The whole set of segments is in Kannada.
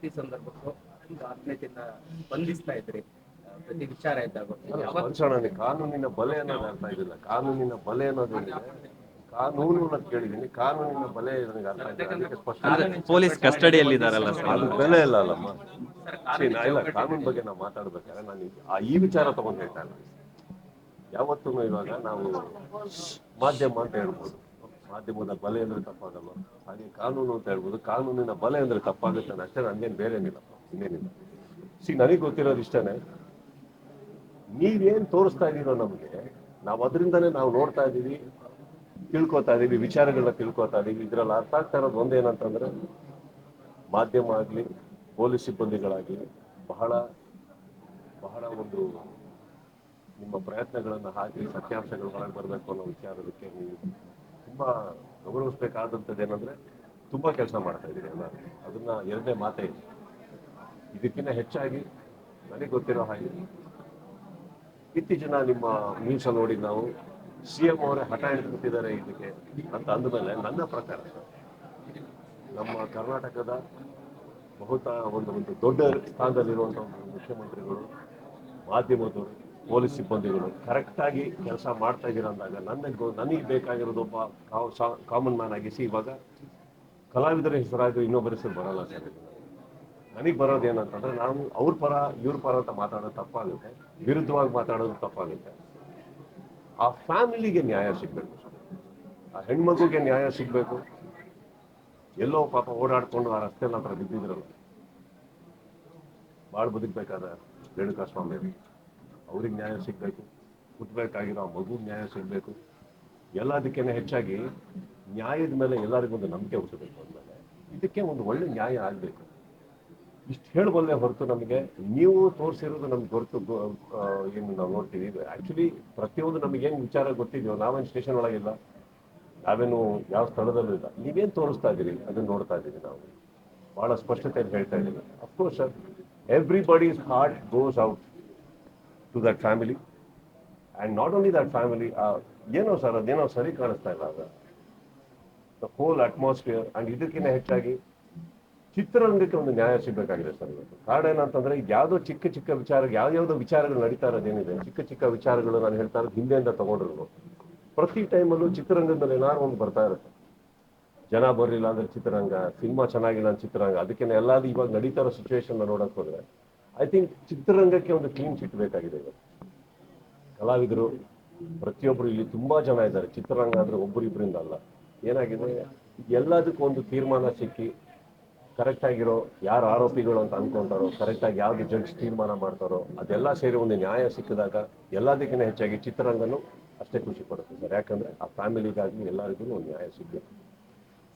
ಪ್ರತಿ ಸಂದರ್ಭಕ್ಕೂ ಒಂದು ಆತ್ಮೀಯತೆಯಿಂದ ಬಂಧಿಸ್ತಾ ಇದ್ರಿ. ಪ್ರತಿ ವಿಚಾರ ಇದ್ದಾಗ. ಯಾವತ್ತು ಕಾನೂನಿನ ಬಲೆ ಅನ್ನೋದು ಅರ್ಥ ಆಗಿಲ್ಲ ಕಾನೂನಿನ ಬಲೆ ಅನ್ನೋದು ಕಾನೂನು ಅಂತ ಕೇಳಿದೀನಿ ಕಾನೂನಿನ ಬಲೆ ನನಗೆ ಅರ್ಥ ಆಗಿಲ್ಲ ಸ್ಪಷ್ಟ ಪೊಲೀಸ್ ಕಸ್ಟಡಿಯಲ್ಲಿ ಇದಾರಲ್ಲ ಸರ್ ಅದು ಬೆಲೆ ಇಲ್ಲ ಅಲ್ಲಮ್ಮ. See, ನಾ ಇಲ್ಲ ಕಾನೂನು ಬಗ್ಗೆ ನಾವು ಮಾತಾಡ್ಬೇಕಾದ್ರೆ ನಾನು ಈ- ಆ ಈ ವಿಚಾರ ತಗೊಂಡ್ ಹೇಳ್ತಾ ಇಲ್ಲ ಯಾವತ್ತೂ ಇವಾಗ ನಾವು ಮಾಧ್ಯಮ ಅಂತ ಹೇಳ್ಬೋದು. ಮಾಧ್ಯಮದ ಬಲೆ ಅಂದ್ರೆ ತಪ್ಪಾಗಲ್ಲ ಹಾಗೆ ಕಾನೂನು ಅಂತ ಹೇಳ್ಬೋದು, ಕಾನೂನಿನ ಬಲೆ ಅಂದ್ರೆ ತಪ್ಪಾಗುತ್ತೆ ಅಷ್ಟೇ ನನ್ಗೇನು ಬೇರೆ ಏನಿಲ್ಲ. ಇನ್ನೇನಿಲ್ಲ. ಸಿ, ನನಗೆ ಗೊತ್ತಿರೋದು ಇಷ್ಟನೇ, ನೀವೇನ್ ತೋರಿಸ್ತಾ ಇದ್ದೀರೋ ನಮಗೆ, ನಾವು ಅದರಿಂದನೇ ನಾವು ನೋಡ್ತಾ ಇದೀವಿ ತಿಳ್ಕೊತಾ ಇದೀವಿ ವಿಚಾರಗಳನ್ನ ತಿಳ್ಕೊತಾ ಇದೀವಿ ಇದ್ರಲ್ಲಿ ಅರ್ಥ ಆಗ್ತಾ ಇರೋದು ಒಂದೇನಂತಂದ್ರೆ, ಮಾಧ್ಯಮ ಆಗಲಿ, ಪೊಲೀಸ್ ಸಿಬ್ಬಂದಿಗಳಾಗಲಿ, ಬಹಳ ಬಹಳ ಒಂದು ನಿಮ್ಮ ಪ್ರಯತ್ನಗಳನ್ನು ಹಾಕಿ ಸತ್ಯಾಂಶಗಳು ಹೊರಗೆ ಬರಬೇಕು ಅನ್ನೋ ವಿಚಾರದಕ್ಕೆ ನೀವು ತುಂಬಾ ಗೌರವಿಸ್ಬೇಕಾದಂಥದ್ದು ಏನಂದ್ರೆ ತುಂಬಾ ಕೆಲಸ ಮಾಡ್ತಾ ಇದ್ದೀರಿ ಎಲ್ಲ ಅದನ್ನ ಎರಡನೇ ಮಾತೇ ಇದೆ ಇದಕ್ಕಿಂತ ಹೆಚ್ಚಾಗಿ ನನಗೆ ಗೊತ್ತಿರೋ ಹಾಗೆ ಇತ್ತೀಚಿನ ನಿಮ್ಮ ನ್ಯೂಸ್ ನೋಡಿ ನಾವು ಸಿ ಎಂ ಅವರೇ ಹಠ ಹಿಡಿದುಬಿಟ್ಟಿದ್ದಾರೆ ಇದಕ್ಕೆ ಅಂತ ಅಂದಮೇಲೆ ನನ್ನ ಪ್ರಕಾರ ನಮ್ಮ ಕರ್ನಾಟಕದ ಬಹುತ ಒಂದು ಒಂದು ದೊಡ್ಡ ಸ್ಥಾನದಲ್ಲಿರುವಂಥ ಮುಖ್ಯಮಂತ್ರಿಗಳು, ಮಾಧ್ಯಮದವರು ಪೊಲೀಸ್ ಸಿಬ್ಬಂದಿಗಳು ಕರೆಕ್ಟಾಗಿ ಕೆಲಸ ಮಾಡ್ತಾ ಇದ್ದೀರ ಅಂದಾಗ ನನಗೆ ನನಗೆ ಬೇಕಾಗಿರೋದು ಒಬ್ಬ ಕಾಮನ್ ಮ್ಯಾನ್ ಆಗಿಸಿ ಇವಾಗ ಕಲಾವಿದರ ಹೆಸರಾಗಿ ಇನ್ನೊಬ್ಬರ ಹೆಸರು ಬರಲ್ಲ ಸರ್. ನನಗೆ ಬರೋದು ಏನಂತಂದ್ರೆ ನಾನು ಅವ್ರ ಪರ, ಇವ್ರ ಪರ ಅಂತ ಮಾತಾಡೋದು ತಪ್ಪಾಗುತ್ತೆ. ವಿರುದ್ಧವಾಗಿ ಮಾತಾಡೋದು ತಪ್ಪಾಗುತ್ತೆ. ಆ ಫ್ಯಾಮಿಲಿಗೆ ನ್ಯಾಯ ಸಿಗಬೇಕು. ಆ ಹೆಣ್ಮಗುಗೆ ನ್ಯಾಯ ಸಿಗಬೇಕು. ಎಲ್ಲೋ ಪಾಪ ಓಡಾಡ್ಕೊಂಡು ಆ ರಸ್ತೆಯಲ್ಲಿ ಹತ್ರ ಬಿದ್ದಿದ್ರಲ್ಲ. ಭಾಳ ಬದುಕಬೇಕಾದ ರೇಣುಕಾ ಸ್ವಾಮಿ ಅವ್ರಿಗೆ ನ್ಯಾಯ ಸಿಗಬೇಕು ಹುಟ್ಟಬೇಕಾಗಿರೋ ಆ ಮಗು ನ್ಯಾಯ ಸಿಗಬೇಕು. ಎಲ್ಲದಕ್ಕೇನೆ ಹೆಚ್ಚಾಗಿ ನ್ಯಾಯದ ಮೇಲೆ ಎಲ್ಲರಿಗೂ ಒಂದು ನಂಬಿಕೆ ಹುಟ್ಟಬೇಕು ಅಂದಮೇಲೆ ಇದಕ್ಕೆ ಒಂದು ಒಳ್ಳೆ ನ್ಯಾಯ ಆಗಬೇಕು. ಇಷ್ಟು ಹೇಳಬಲ್ಲೆ ಹೊರತು ನಮಗೆ, ನೀವು ತೋರಿಸಿರೋದು ನಮ್ಗೆ ಗೊತ್ತು ಏನು ನಾವು ನೋಡ್ತೀವಿ. ಆ್ಯಕ್ಚುಲಿ ಪ್ರತಿಯೊಂದು ನಮಗೇನು ವಿಚಾರ ಗೊತ್ತಿದೆಯೋ, ನಾವೇನು ಸ್ಟೇಷನ್ ಒಳಗಿಲ್ಲ. ನಾವೇನು ಯಾವ ಸ್ಥಳದಲ್ಲೂ ಇಲ್ಲ. ನೀವೇನು ತೋರಿಸ್ತಾ ಇದ್ದೀರಿ? ಅದನ್ನು ನೋಡ್ತಾ ಇದ್ದೀವಿ ನಾವು. ಭಾಳ ಸ್ಪಷ್ಟತೆಯಲ್ಲಿ ಹೇಳ್ತಾ ಇದ್ದೀವಿ. Of course sir everybody's heart goes out to that family and not only that family ಏನೋ ಸರ್, ಅದೇನೋ ಸರಿ ಕಾಣಿಸ್ತಾ ಇಲ್ಲ ಅದು ದ ಹೋಲ್ ಅಟ್ಮಾಸ್ಫಿಯರ್ ಆ್ಯಂಡ್ ಇದಕ್ಕಿಂತ ಹೆಚ್ಚಾಗಿ ಚಿತ್ರರಂಗಕ್ಕೆ ಒಂದು ನ್ಯಾಯ ಸಿಗಬೇಕಾಗಿದೆ ಸರ್ ಇವತ್ತು. ಕಾರಣ ಏನಂತಂದ್ರೆ ಯಾವುದೋ ಚಿಕ್ಕ ಚಿಕ್ಕ ವಿಚಾರ ಯಾವ್ಯಾವುದೋ ವಿಚಾರಗಳು ನಡೀತಾ ಇರೋದೇನಿದೆ ಚಿಕ್ಕ ಚಿಕ್ಕ ವಿಚಾರಗಳು ನಾನು ಹೇಳ್ತಾ ಇರೋದು ಹಿಂದೆಯಿಂದ ತಗೊಂಡ್ರು ಪ್ರತಿ ಟೈಮಲ್ಲೂ ಚಿತ್ರರಂಗದಲ್ಲಿ ಏನಾದ್ರು ಒಂದು ಬರ್ತಾ ಇರುತ್ತೆ. ಜನ ಬರಲಿಲ್ಲ ಅಂದ್ರೆ ಚಿತ್ರರಂಗ, ಸಿನಿಮಾ ಚೆನ್ನಾಗಿಲ್ಲ ಅಂದ್ರೆ ಚಿತ್ರರಂಗ ಅದಕ್ಕೆ ಎಲ್ಲಾದ್ರೂ ಇವಾಗ ನಡೀತಾ ಇರೋ ಸಿಚುವೇಶನ್ ನೋಡಕ್ ಹೋದ್ರೆ ಐ ಥಿಂಕ್ ಚಿತ್ರರಂಗಕ್ಕೆ ಒಂದು ಕ್ಲೀನ್ ಚಿಟ್ ಬೇಕಾಗಿದೆ ಇವತ್ತು. ಕಲಾವಿದರು ಪ್ರತಿಯೊಬ್ಬರು ಇಲ್ಲಿ ತುಂಬಾ ಜನ ಇದ್ದಾರೆ. ಚಿತ್ರರಂಗ ಅಂದ್ರೆ ಒಬ್ಬರಿಬ್ಬರಿಂದ ಅಲ್ಲ. ಏನಾಗಿದೆ? ಎಲ್ಲದಕ್ಕೂ ಒಂದು ತೀರ್ಮಾನ ಸಿಕ್ಕಿ ಕರೆಕ್ಟ್ ಆಗಿರೋ ಯಾರು ಆರೋಪಿಗಳು ಅಂತ ಅನ್ಕೊಂತಾರೋ ಕರೆಕ್ಟ್ ಆಗಿ ಯಾವ್ದು ಜಡ್ಜ್ ತೀರ್ಮಾನ ಮಾಡ್ತಾರೋ, ಅದೆಲ್ಲ ಸೇರಿ ಒಂದು ನ್ಯಾಯ ಸಿಕ್ಕಿದಾಗ ಎಲ್ಲದಕ್ಕಿಂತ ಹೆಚ್ಚಾಗಿ ಚಿತ್ರರಂಗನು ಅಷ್ಟೇ ಖುಷಿ ಪಡುತ್ತೆ ಸರ್. ಯಾಕಂದ್ರೆ ಆ ಫ್ಯಾಮಿಲಿಗಾಗಿ ಎಲ್ಲರಿಗೂ ಒಂದು ನ್ಯಾಯ ಸಿಗಬೇಕು.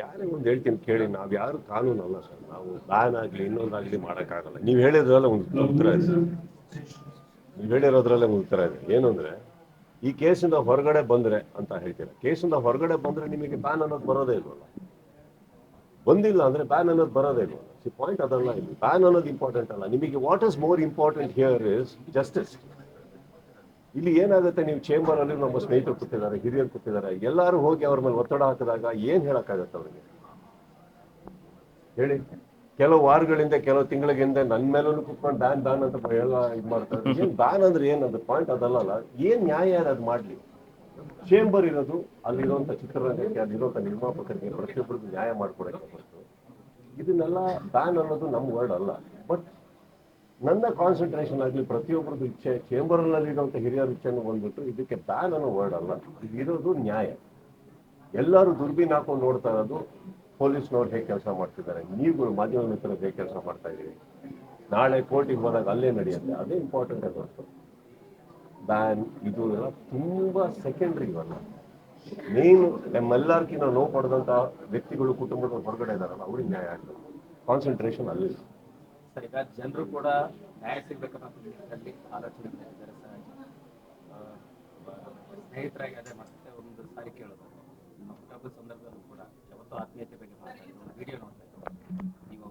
ಯಾರೇ ಒಂದು ಹೇಳ್ತೀನಿ ಕೇಳಿ ನಾವು ಯಾರು ಕಾನೂನು ಅಲ್ಲ ಸರ್. ನಾವು ಬ್ಯಾನ್ ಆಗಲಿ ಇನ್ನೊಂದಾಗಲಿ ಮಾಡೋಕ್ಕಾಗಲ್ಲ. ನೀವು ಹೇಳಿದ್ರಲ್ಲ ಒಂದು ಉತ್ತರ ಇದೆ. ನೀವು ಹೇಳಿರೋದ್ರಲ್ಲೇ ಒಂದು ಉತ್ತರ ಇದೆ. ಏನು ಅಂದ್ರೆ ಈ ಕೇಸಿಂದ ಹೊರಗಡೆ ಬಂದ್ರೆ ಅಂತ ಹೇಳ್ತೀರ. ಕೇಸಿಂದ ಹೊರಗಡೆ ಬಂದ್ರೆ ನಿಮಗೆ ಬ್ಯಾನ್ ಅನ್ನೋದು ಬರೋದೇ ಇಲ್ವಲ್ಲ? ಬಂದಿಲ್ಲ ಅಂದ್ರೆ ಬ್ಯಾನ್ ಅನ್ನೋದು ಬರೋದೇ ಇಲ್ವಲ್ಲ? ಸಿ ಪಾಯಿಂಟ್ ಅದಲ್ಲ ಇಲ್ಲಿ. ಬ್ಯಾನ್ ಅನ್ನೋದು ಇಂಪಾರ್ಟೆಂಟ್ ಅಲ್ಲ. ನಿಮಗೆ what is more important here is justice ಇಲ್ಲಿ ಏನಾಗುತ್ತೆ, ನೀವು ಚೇಂಬರ್ ಅಲ್ಲಿ ನಮ್ಮ ಸ್ನೇಹಿತರು ಕೂತಿದ್ದಾರೆ, ಹಿರಿಯರು ಕೂತಿದ್ದಾರೆ, ಎಲ್ಲರೂ ಹೋಗಿ ಅವ್ರ ಮೇಲೆ ಒತ್ತಡ ಹಾಕಿದಾಗ ಏನ್ ಹೇಳಕ್ಕಾಗತ್ತೆ ಅವ್ರಿಗೆ? ಹೇಳಿ. ಕೆಲವು ವಾರಗಳಿಂದ, ಕೆಲವು ತಿಂಗಳಿಂದ ನನ್ನ ಮೇಲೂ ಕುತ್ಕೊಂಡು ಬ್ಯಾನ್ ಬ್ಯಾನ್ ಅಂತ ಎಲ್ಲ ಇದು ಮಾಡ್ತಾರೆ ಏನ್ ಬ್ಯಾನ್ ಅಂದ್ರೆ ಏನ್ ಅದು ಪಾಯಿಂಟ್ ಅದಲ್ಲ ಏನ್ ನ್ಯಾಯ ಯಾರು ಅದು ಮಾಡ್ಲಿ? ಚೇಂಬರ್ ಇರೋದು, ಅಲ್ಲಿರುವಂತ ಚಿತ್ರರಂಗಕ್ಕೆ, ಅಲ್ಲಿರುವಂತ ನಿರ್ಮಾಪಕರಿಗೆ, ಪ್ರತಿಯೊಬ್ಬರಿಗೂ ನ್ಯಾಯ ಮಾಡ್ಕೊಡಕ್ಕೆ ಇದನ್ನೆಲ್ಲ ಬ್ಯಾನ್ ಅನ್ನೋದು ನಮ್ಮ ವರ್ಡ್ ಅಲ್ಲ. ಬಟ್ ನನ್ನ ಕಾನ್ಸಂಟ್ರೇಷನ್ ಆಗಲಿ ಪ್ರತಿಯೊಬ್ಬರದ್ದು ಇಚ್ಛೆ ಚೇಂಬರ್ನಲ್ಲಿ ಇರುವಂಥ ಹಿರಿಯರ ಇಚ್ಛೆಯನ್ನು ಬಂದ್ಬಿಟ್ಟು ಇದಕ್ಕೆ ಬ್ಯಾನ್ ಅನ್ನೋ ವರ್ಡ್ ಅಲ್ಲ, ಇದು ಇರೋದು ನ್ಯಾಯ. ಎಲ್ಲರೂ ದುರ್ಬೀನ್ ಹಾಕೊಂಡು ನೋಡ್ತಾ ಇರೋದು ಪೊಲೀಸ್ನವ್ರು ಹೇಗೆ ಕೆಲಸ ಮಾಡ್ತಿದ್ದಾರೆ. ನೀವು ಮಾಧ್ಯಮ ಮಿತ್ರರು ಹೇಗೆ ಕೆಲಸ ಮಾಡ್ತಾ ಇದ್ದೀರಿ? ನಾಳೆ ಕೋರ್ಟಿಗೆ ಹೋದಾಗ ಅಲ್ಲೇ ನಡೆಯುತ್ತೆ. ಅದೇ ಇಂಪಾರ್ಟೆಂಟ್ ಹೊರತು ಬ್ಯಾನ್ ಇದು ಎಲ್ಲ ತುಂಬ ಸೆಕೆಂಡ್ರಿ ಇವಲ್ಲ. ಮೇನ್ ನಮ್ಮೆಲ್ಲರಿಗಿಂತ ನೋವು ಪಡೆದಂಥ ವ್ಯಕ್ತಿಗಳು ಕುಟುಂಬದ ಹೊರಗಡೆ ಇದಾರಲ್ಲ ಅವ್ರಿಗೆ ನ್ಯಾಯ ಆಗ್ತದೆ. ಕಾನ್ಸಂಟ್ರೇಷನ್ ಅಲ್ಲಿ ಸರ್ ಈಗ ಜನರು ಕೂಡ ನ್ಯಾಯ ಸಿಗ್ಬೇಕನ್ನೋ ನಿಟ್ಟಿನಲ್ಲಿ ಆಲೋಚನೆ ಮಾಡಿದ್ದಾರೆ ಸರ್. ಸ್ನೇಹಿತರಾಗಿ ಅದೇ ಮತ್ತೆ ಒಂದು ಸಾರಿ ಕೇಳೋದು ನಮ್ಮ ಕುಟುಂಬದ ಸಂದರ್ಭದಲ್ಲೂ ಕೂಡ ಯಾವತ್ತೂ ಆತ್ಮೀಯತೆ ಬಗ್ಗೆ ಮಾತಾಡಿದ್ರು ಒಂದು ವಿಡಿಯೋ ನೋಡ್ತಾ ಇದ್ರು. ನೀವು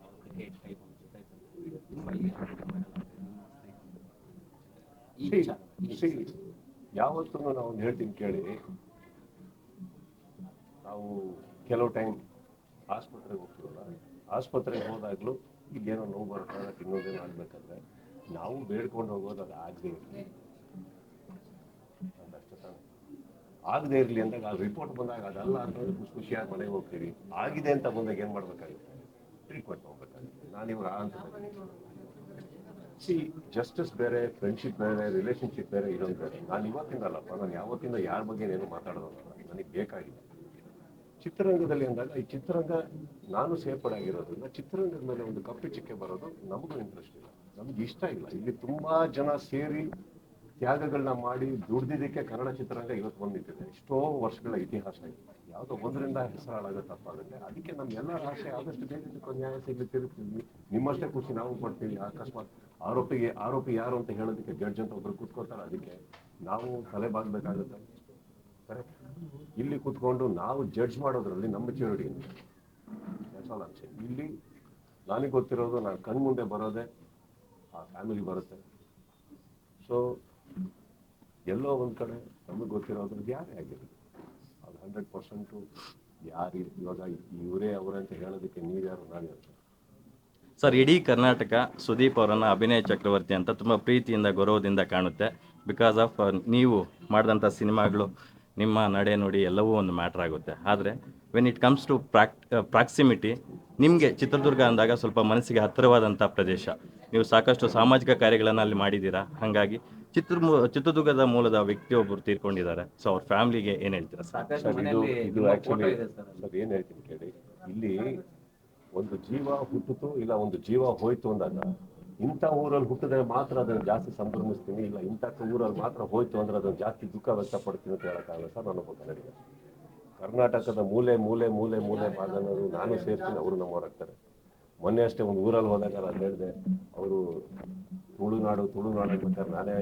ಅವರು ಕ್ರಿಕೆಟ್ ಟೈಪ್ ಜೊತೆ ವಿಡಿಯೋ ತುಂಬ ಯಾವತ್ತೂ ನಾವು ಒಂದು ಹೇಳ್ತೀನಿ ಕೇಳಿ. ನಾವು ಕೆಲವು ಟೈಮ್ ಆಸ್ಪತ್ರೆಗೆ ಹೋಗ್ತೀವಲ್ಲ ಆಸ್ಪತ್ರೆಗೆ ಹೋದಾಗ್ಲೂ ಇಲ್ಲೇನೋ ನೋವು ಬರುತ್ತೆ ತಿನ್ನೋದೇನೋ ಆಗ್ಬೇಕಂದ್ರೆ ನಾವು ಬೇಡ್ಕೊಂಡು ಹೋಗೋದು ಅದು ಆಗದೆ ಇರಲಿ. ಆಗದೆ ಇರಲಿ ಅಂದಾಗ ಆ ರಿಪೋರ್ಟ್ ಬಂದಾಗ ಅದಲ್ಲ ಅಂತಂದ್ರೆ ಖುಷಿ ಖುಷಿಯಾಗಿ ಮನೆಗೆ ಹೋಗ್ತೀರಿ ಆಗಿದೆ ಅಂತ ಬಂದಾಗ ಏನು ಮಾಡ್ಬೇಕಾಗುತ್ತೆ? ಟ್ರೀಟ್ಮೆಂಟ್ ಹೋಗ್ಬೇಕಾಗುತ್ತೆ. ನಾನು ಆ ಅಂತ ಸಿ ಜಸ್ಟಿಸ್ ಬೇರೆ ಫ್ರೆಂಡ್ಶಿಪ್ ಬೇರೆ ರಿಲೇಶನ್ಶಿಪ್ ಬೇರೆ ಇದೊಂದು ಬೇರೆ. ನಾನು ಇವತ್ತಿಂದ ಅಲ್ಲಪ್ಪ ನಾನು ಯಾವತ್ತಿಂದ ಯಾರ ಬಗ್ಗೆ ಏನು ಮಾತಾಡೋದಲ್ಲ ನನಗೆ ಬೇಕಾಗಿಲ್ಲ ಚಿತ್ರರಂಗದಲ್ಲಿ ಅಂದಾಗ, ಈ ಚಿತ್ರರಂಗ ನಾನು ಸೇರ್ಪಡಾಗಿರೋದ್ರಿಂದ ಚಿತ್ರರಂಗದ ಮೇಲೆ ಒಂದು ಕಪ್ಪು ಚಿಕ್ಕೆ ಬರೋದು ನಮಗೂ ಇಂಟ್ರೆಸ್ಟ್ ಇಲ್ಲ. ನಮ್ಗೆ ಇಷ್ಟ ಇಲ್ಲ. ಇಲ್ಲಿ ತುಂಬಾ ಜನ ಸೇರಿ ತ್ಯಾಗಗಳನ್ನ ಮಾಡಿ ದುಡ್ದಿದ್ದಕ್ಕೆ ಕನ್ನಡ ಚಿತ್ರರಂಗ ಇವತ್ತು ಬಂದು ನಿಂತಿದೆ ಎಷ್ಟೋ ವರ್ಷಗಳ ಇತಿಹಾಸ ಇದೆ. ಯಾವುದೋ ಒಂದರಿಂದ ಹೆಸರಾಳಾಗ ತಪ್ಪಾಗುತ್ತೆ. ಅದಕ್ಕೆ ನಮ್ಮ ಎಲ್ಲ ಆಸೆ ಆದಷ್ಟು ಬೇಗ ನ್ಯಾಯ ಸಿಗ್ಲಿ ತಿರುಗ್ತೀವಿ ನಿಮ್ಮಷ್ಟೇ ಖುಷಿ ನಾವು ಪಡ್ತೀವಿ ಅಕಸ್ಮಾತ್ ಆರೋಪಿಗೆ, ಆರೋಪಿ ಯಾರು ಅಂತ ಹೇಳೋದಕ್ಕೆ ಜಡ್ಜ್ ಅಂತ ಒಬ್ರು ಕೂತ್ಕೊಳ್ತಾರೆ. ಅದಕ್ಕೆ ನಾವು ತಲೆ ಬಾಗ್ಬೇಕಾಗುತ್ತೆ. ಕರೆಕ್ಟ್ ಇಲ್ಲಿ ಕೂತ್ಕೊಂಡು ನಾವು ಜಡ್ಜ್ ಮಾಡೋದ್ರಲ್ಲಿ ನಮ್ಮ ಅನ್ಸೆ ಇಲ್ಲಿ ನನಗೆ ಗೊತ್ತಿರೋದು ನಾನು ಕಣ್ಮುಂದೆ ಬರೋದೇ, ಆ ಫ್ಯಾಮಿಲಿ ಬರುತ್ತೆ. ಸೊ ಎಲ್ಲೋ ಒಂದು ಕಡೆ ನಮಗೆ ಗೊತ್ತಿರೋದು ಯಾರೇ ಆಗಿರಲಿ. ಅದು ಹಂಡ್ರೆಡ್ ಪರ್ಸೆಂಟು ಯಾರು ಇವಾಗ ಇವರೇ ಅವರೇ ಅಂತ ಹೇಳೋದಕ್ಕೆ ನೀವ್ಯಾರು ನಾನು ಯಾರು? ಸರ್ ಇಡೀ ಕರ್ನಾಟಕ ಸುದೀಪ್ ಅವರನ್ನ ಅಭಿನಯ ಚಕ್ರವರ್ತಿ ಅಂತ ತುಂಬ ಪ್ರೀತಿಯಿಂದ, ಗೌರವದಿಂದ ಕಾಣುತ್ತೆ. ಬಿಕಾಸ್ ಆಫ್ ನೀವು ಮಾಡಿದಂಥ ಸಿನಿಮಾಗಳು ನಿಮ್ಮ ನಡೆ ನುಡಿ ಎಲ್ಲವೂ ಒಂದು ಮ್ಯಾಟ್ರ್ ಆಗುತ್ತೆ. ಆದರೆ when it comes to prox proximity ನಿಮಗೆ ಚಿತ್ರದುರ್ಗ ಅಂದಾಗ ಸ್ವಲ್ಪ ಮನಸ್ಸಿಗೆ ಹತ್ತಿರವಾದಂಥ ಪ್ರದೇಶ. ನೀವು ಸಾಕಷ್ಟು ಸಾಮಾಜಿಕ ಕಾರ್ಯಗಳನ್ನು ಅಲ್ಲಿ ಮಾಡಿದ್ದೀರಾ? ಹಾಗಾಗಿ ಚಿತ್ರ ಚಿತ್ರದುರ್ಗದ ಮೂಲದ ವ್ಯಕ್ತಿಯೊಬ್ಬರು ತೀರ್ಕೊಂಡಿದ್ದಾರೆ. ಸೊ ಅವ್ರ ಫ್ಯಾಮಿಲಿಗೆ ಏನು ಹೇಳ್ತೀರಾ ಸರ್? ಸಾಕಷ್ಟು ಇದು ಇದು ಸರ್. ಹೇಳ್ತೀನಿ ಕೇಳಿ. ಇಲ್ಲಿ ಒಂದು ಜೀವ ಹುಟ್ಟಿತು ಇಲ್ಲ ಒಂದು ಜೀವ ಹೋಯ್ತು ಅಂದಾಗ ಇಂಥ ಊರಲ್ಲಿ ಹುಟ್ಟಿದ್ರೆ ಮಾತ್ರ ಅದನ್ನು ಜಾಸ್ತಿ ಸಂಭ್ರಮಿಸ್ತೀನಿ ಇಲ್ಲ ಇಂಥ ಊರಲ್ಲಿ ಮಾತ್ರ ಹೋಯ್ತು ಅಂದ್ರೆ ಅದನ್ನು ಜಾಸ್ತಿ ದುಃಖ ವ್ಯಕ್ತಪಡ್ತೀನಿ ಅಂತ ಹೇಳೋಕ್ಕಾಗಲ್ಲ ಸರ್ ನಾನೊಬ್ಬ ಕನ್ನಡಿಗ ಕರ್ನಾಟಕದ ಮೂಲೆ ಮೂಲೆ ಮೂಲೆ ಮೂಲೆ ಭಾಗನವರು ನಾನು ಸೇರ್ತೀನಿ ಅವರು ನಮ್ಮವರಾಗ್ತಾರೆ ಮೊನ್ನೆ ಅಷ್ಟೇ ಒಂದು ಊರಲ್ಲಿ ಹೋದಾಗ ನಾನು ಹೇಳಿದೆ ಅವರು ತುಳುನಾಡು ತುಳುನಾಡು ಅಂತ ನಾನೇ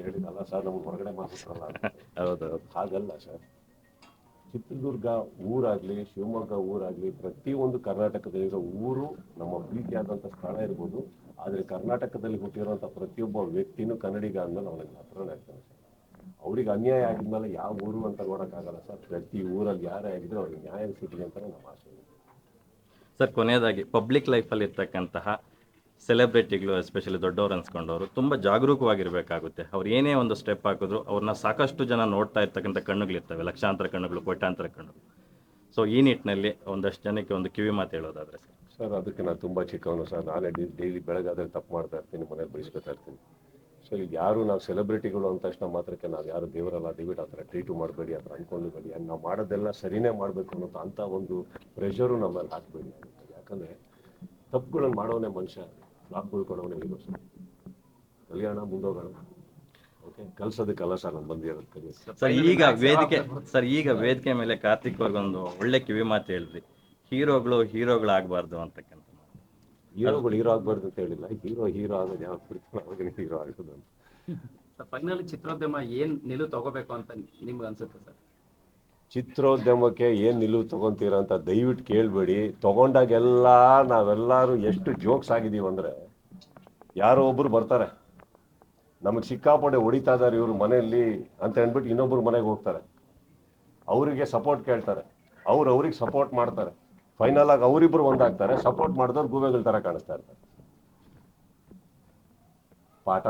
ಹೇಳಿದ್ದಲ್ಲ ಸರ್ ನಮ್ಗೆ ಹೊರಗಡೆ ಮಾತಾಡಲ್ಲ ಹೌದು. ಹಾಗಲ್ಲ ಸರ್. ಚಿತ್ರದುರ್ಗ ಊರಾಗ್ಲಿ, ಶಿವಮೊಗ್ಗ ಊರಾಗ್ಲಿ, ಪ್ರತಿಯೊಂದು ಕರ್ನಾಟಕದಲ್ಲಿರೋ ಊರು ನಮ್ಮ ಪ್ರೀತಿಯಾದಂಥ ಸ್ಥಳ ಇರ್ಬೋದು. ಆದರೆ ಕರ್ನಾಟಕದಲ್ಲಿ ಹುಟ್ಟಿರುವಂಥ ಪ್ರತಿಯೊಬ್ಬ ವ್ಯಕ್ತಿನೂ ಕನ್ನಡಿಗ ಅಂದ್ಮೇಲೆ ಅವನಿಗೆ ಹತ್ರನೇ ಆಗ್ತಾನೆ ಸರ್ ಅವ್ರಿಗೆ ಅನ್ಯಾಯ ಆಗಿದ್ಮೇಲೆ ಯಾವ ಊರು ಅಂತ ನೋಡೋಕ್ಕಾಗಲ್ಲ ಸರ್. ಪ್ರತಿ ಊರಲ್ಲಿ ಯಾರೇ ಆಗಿದ್ರು ಅವ್ರಿಗೆ ನ್ಯಾಯ ಸಿಗಲಿ ಅಂತ ನಮ್ಮ ಆಸೆ. ಸರ್, ಕೊನೆಯದಾಗಿ ಪಬ್ಲಿಕ್ ಲೈಫಲ್ಲಿ ಇರ್ತಕ್ಕಂತಹ ಸೆಲೆಬ್ರಿಟಿಗಳು ಎಸ್ಪೆಷಲಿ ದೊಡ್ಡವರು ಅನ್ಸ್ಕೊಂಡವರು, ತುಂಬ ಜಾಗರೂಕವಾಗಿರಬೇಕಾಗುತ್ತೆ. ಅವ್ರು ಏನೇ ಒಂದು ಸ್ಟೆಪ್ ಹಾಕಿದ್ರು ಅವ್ರನ್ನ ಸಾಕಷ್ಟು ಜನ ನೋಡ್ತಾ ಇರ್ತಕ್ಕಂಥ ಕಣ್ಣುಗಳಿರ್ತವೆ ಲಕ್ಷಾಂತರ ಕಣ್ಣುಗಳು, ಕೋಟ್ಯಾಂತರ ಕಣ್ಣುಗಳು. ಸೊ ಈ ನಿಟ್ಟಿನಲ್ಲಿ ಒಂದಷ್ಟು ಜನಕ್ಕೆ ಒಂದು ಕಿವಿ ಮಾತು ಹೇಳೋದಾದ್ರೆ ಸರ್. ಸರ್, ಅದಕ್ಕೆ ನಾನು ತುಂಬ ಚಿಕ್ಕವನು ಸರ್. ನಾನೇ ಡೈಲಿ ಬೆಳಗಾದ್ರೆ ತಪ್ಪು ಮಾಡ್ತಾ ಇರ್ತೀನಿ ಮನೇಲಿ ಬಯಸ್ಕೊತಾ ಇರ್ತೀನಿ. ಸೊ ಈಗ ಯಾರು ನಾವು ಸೆಲೆಬ್ರಿಟಿಗಳು ಅಂದ ತಕ್ಷಣ ಮಾತ್ರಕ್ಕೆ ನಾವು ಯಾರು ದೇವರಲ್ಲ, ದಯವಿಟ್ಟು ಆ ಥರ ಟ್ರೀಟು ಮಾಡಬೇಡಿ, ಆ ಥರ ಅನ್ಕೊಂಡಿಬೇಡಿ ನಾವು ಮಾಡೋದೆಲ್ಲ ಸರಿನೇ ಮಾಡಬೇಕು ಅನ್ನೋದು ಅಂಥ ಒಂದು ಪ್ರೆಷರು ನಮ್ಮಲ್ಲಿ ಹಾಕಬೇಡಿ ಯಾಕಂದರೆ ತಪ್ಪುಗಳನ್ನು ಮಾಡೋನೇ ಮನುಷ್ಯ. ಲಾಭಗಳು ಈಗ ಸರ್ ಕಲ್ಯಾಣ ಮುಂದೋಗೋಣ. ಓಕೆ ಕಲ್ಸೋದಕ್ಕಲ್ಲ ಸರ್ ಬಂದಿರೋದು ಸರ್ ಈಗ ವೇದಿಕೆ ಸರ್ ಈಗ ವೇದಿಕೆ ಮೇಲೆ ಕಾರ್ತಿಕ್ ಅವ್ರಿಗೊಂದು ಒಳ್ಳೆ ಕಿವಿ ಮಾತು ಹೇಳಿದ್ರಿ ಹೀರೋಗಳು ಹೀರೋಗಳಾಗಬಾರ್ದು ಅಂತಕ್ಕಂಥ ಮಾತು. ಹೀರೋಗಳು ಹೀರೋ ಆಗ್ಬಾರ್ದು ಅಂತ ಹೇಳಿಲ್ಲ. ಹೀರೋ ಹೀರೋ ಆಗೋದು ಯಾವ ಅವಾಗ ಹೀರೋ ಆಗೋದು ಅಂತ. ಫೈನಲ್ ಚಿತ್ರೋದ್ಯಮ ಏನ್ ನಿಲುವು ತಗೋಬೇಕು ಅಂತ ನಿಮ್ಗೆ ಅನ್ಸುತ್ತೆ ಸರ್? ಚಿತ್ರೋದ್ಯಮಕ್ಕೆ ಏನು ನಿಲುವು ತೊಗೊತೀರ ಅಂತ ದಯವಿಟ್ಟು ಕೇಳಬೇಡಿ. ತಗೊಂಡಾಗೆಲ್ಲ ನಾವೆಲ್ಲರೂ ಎಷ್ಟು ಜೋಕ್ಸ್ ಆಗಿದ್ದೀವಿ ಅಂದರೆ ಯಾರೋ ಒಬ್ಬರು ಬರ್ತಾರೆ. ನಮಗೆ ಸಿಕ್ಕಾಪಟ್ಟೆ ಹೊಡಿತಾ ಇದ್ದಾರೆ ಇವ್ರ ಮನೆಯಲ್ಲಿ ಅಂತ ಹೇಳ್ಬಿಟ್ಟು ಇನ್ನೊಬ್ಬರು ಮನೆಗೆ ಹೋಗ್ತಾರೆ. ಅವರಿಗೆ ಸಪೋರ್ಟ್ ಕೇಳ್ತಾರೆ. ಅವ್ರು ಅವ್ರಿಗೆ ಸಪೋರ್ಟ್ ಮಾಡ್ತಾರೆ. ಫೈನಲ್ ಆಗಿ ಅವರಿಬ್ಬರು ಒಂದಾಗ್ತಾರೆ. ಸಪೋರ್ಟ್ ಮಾಡಿದವ್ರು ಗೂಬೆಗಳ ಥರ ಕಾಣಿಸ್ತಾ ಇರ್ತಾರೆ. ಪಾಠ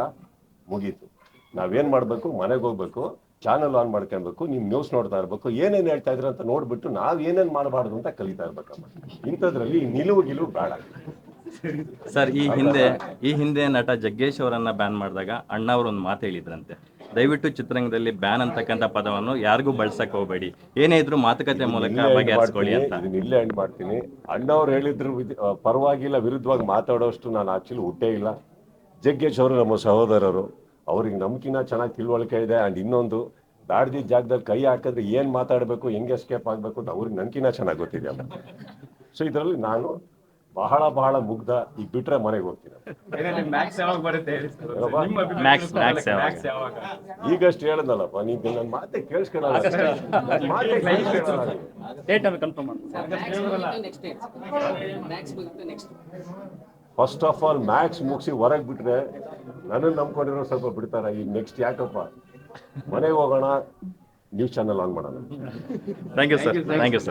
ಮುಗೀತು. ನಾವೇನು ಮಾಡಬೇಕು? ಮನೆಗೆ ಹೋಗ್ಬೇಕು. ಚಾನಲ್ ಆನ್ ಮಾಡ್ಕೊಳ್ಬೇಕು ನೀವು ನ್ಯೂಸ್ ನೋಡ್ತಾ ಇರ್ಬೇಕು ಏನೇನ್ ಹೇಳ್ತಾ ಇದ್ರ ಅಂತ ನೋಡ್ಬಿಟ್ಟು ನಾವ್ ಏನೇನ್ ಮಾಡಬಾರ್ದು ಅಂತ ಕಲಿತಾ ಇರ್ಬೇಕಮ್ಮ ಇಂಥದ್ರಲ್ಲಿ ನಿಲುವು ಗಿಲುವು ಬೇಡ. ಸರ್ ಈ ಹಿಂದೆ? ಈ ಹಿಂದೆ ನಟ ಜಗ್ಗೇಶ್ ಅವರನ್ನ ಬ್ಯಾನ್ ಮಾಡಿದಾಗ ಅಣ್ಣ ಅವರು ಒಂದು ಮಾತು ಹೇಳಿದ್ರಂತೆ. ದಯವಿಟ್ಟು ಚಿತ್ರರಂಗದಲ್ಲಿ ಬ್ಯಾನ್ ಅಂತಕ್ಕಂಥ ಪದವನ್ನು ಯಾರಿಗೂ ಬಳಸಕ್ ಹೋಗಬೇಡಿ. ಏನೇ ಇದ್ರು ಮಾತುಕತೆ ಮೂಲಕ ಬಗೆಹರಿಸ್ಕೊಳ್ಳಿ ಅಂತ. ಇಲ್ಲೇ ಎಂಡ್ ಮಾಡ್ತೀನಿ. ಅಣ್ಣವ್ರು ಹೇಳಿದ್ರು ಪರವಾಗಿಲ್ಲ ವಿರುದ್ಧವಾಗಿ ಮಾತಾಡೋಷ್ಟು ನಾನು ಆಕ್ಚುಲಿ ಹುಟ್ಟೇ ಇಲ್ಲ. ಜಗ್ಗೇಶ್ ಅವರು ನಮ್ಮ ಸಹೋದರರು. ಅವ್ರಿಗೆ ನಮ್ಕಿನ್ನ ಚೆನ್ನಾಗಿ ತಿಳುವಳಿಕೆ ಇದೆ. ಅಂಡ್ ಇನ್ನೊಂದು ದಾಡ್ದಿದ್ದ ಜಾಗದಲ್ಲಿ ಕೈ ಹಾಕಿದ್ರೆ ಏನ್ ಮಾತಾಡಬೇಕು ಹೆಂಗೆ ಎಸ್ಕೇಪ್ ಆಗಬೇಕು ಅಂತ ಅವ್ರಿಗೆ ನನ್ಕಿನ ಚೆನ್ನಾಗಿ ಗೊತ್ತಿದೆಯಲ್ಲ ಸೊ ಇದರಲ್ಲಿ ನಾನು ಬಹಳ ಬಹಳ ಮುಗ್ಧ ಈಗ ಬಿಟ್ರೆ ಮನೆಗೆ ಹೋಗ್ತೀನಿ. ಈಗಷ್ಟು ಹೇಳದಲ್ಲಪ್ಪ ನೀವು ನನ್ನ ಮಾತೆ ಕೇಳಿಸ್ಕೊಳ್ಳಲ್ಲ ನನ್ ಮಾತೇ ಫಸ್ಟ್ ಆಫ್ ಆಲ್ ಮ್ಯಾಕ್ಸ್ ಮುಗಿಸಿ ಹೊರಗೆ ಬಿಟ್ರೆ ನನ್ನನ್ನು ನಂಬ್ಕೊಂಡಿರೋ ಸ್ವಲ್ಪ ಬಿಡ್ತಾರ. ಈ ನೆಕ್ಸ್ಟ್ ಯಾಕಪ್ಪ? ಮನೆಗೆ ಹೋಗೋಣ ನ್ಯೂಸ್ ಚಾನಲ್ ಆನ್ ಮಾಡೋಣ. Thank you sir thank you sir